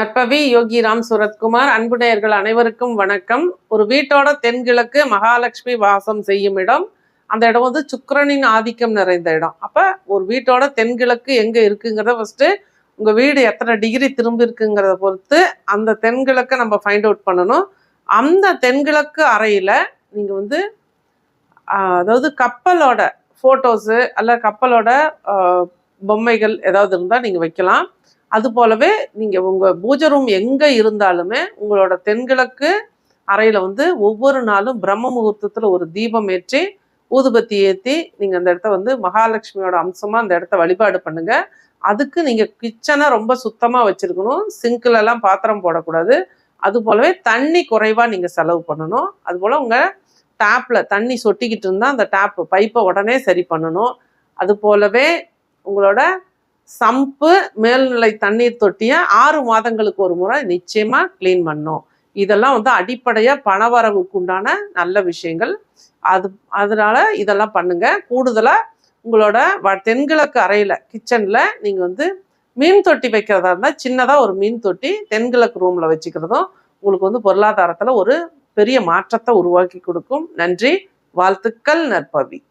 நற்பவி யோகி ராம் சுரத்குமார் அன்பு நேயர்கள் அனைவருக்கும் வணக்கம். ஒரு வீட்டோட தென்கிழக்கு மகாலட்சுமி வாசம் செய்யும் இடம். அந்த இடம் வந்து சுக்கரனின் ஆதிக்கம் நிறைந்த இடம். அப்போ ஒரு வீட்டோட தென்கிழக்கு எங்கே இருக்குங்கிறத ஃபஸ்ட்டு உங்கள் வீடு எத்தனை டிகிரி திரும்பி இருக்குங்கிறத பொறுத்து அந்த தென்கிழக்கை நம்ம ஃபைண்ட் அவுட் பண்ணணும். அந்த தென்கிழக்கு அறையில் நீங்கள் வந்து அதாவது கப்பலோட ஃபோட்டோஸு அல்ல கப்பலோட பொம்மைகள் ஏதாவது இருந்தால் நீங்கள் வைக்கலாம். அது போலவே நீங்கள் உங்கள் பூஜை ரூம் எங்கே இருந்தாலுமே உங்களோட தென்கிழக்கு அறையில் வந்து ஒவ்வொரு நாளும் பிரம்ம முகூர்த்தத்தில் ஒரு தீபம் ஏற்றி ஊதுபத்தி ஏற்றி நீங்கள் அந்த இடத்த வந்து மகாலட்சுமியோட அம்சமாக அந்த இடத்த வழிபாடு பண்ணுங்கள் அதுக்கு நீங்கள் கிச்சனை ரொம்ப சுத்தமாக வச்சுருக்கணும். சிங்கிலெல்லாம் பாத்திரம் போடக்கூடாது. அது போலவே தண்ணி குறைவாக நீங்கள் செலவு பண்ணணும். அதுபோல் உங்கள் டேப்பில் தண்ணி சொட்டிக்கிட்டு இருந்தால் அந்த டேப் பைப்பை உடனே சரி பண்ணணும். அது போலவே உங்களோட சம்பு மேல்நிலை தண்ணீர் தொட்டியை ஆறு மாதங்களுக்கு ஒரு முறை நிச்சயமாக க்ளீன் பண்ணும். இதெல்லாம் வந்து அடிப்படையாக பணவரவுக்கு உண்டான நல்ல விஷயங்கள். அது அதனால இதெல்லாம் பண்ணுங்க. கூடுதலாக உங்களோட வ- தென்கிழக்கு அறையில் கிச்சனில் நீங்கள் வந்து மீன் தொட்டி வைக்கிறதா இருந்தால் சின்னதாக ஒரு மீன் தொட்டி தென்கிழக்கு ரூமில் வச்சுக்கிறதும் உங்களுக்கு வந்து பொருளாதாரத்தில் ஒரு பெரிய மாற்றத்தை உருவாக்கி கொடுக்கும். நன்றி. வாழ்த்துக்கள் நற்பவி.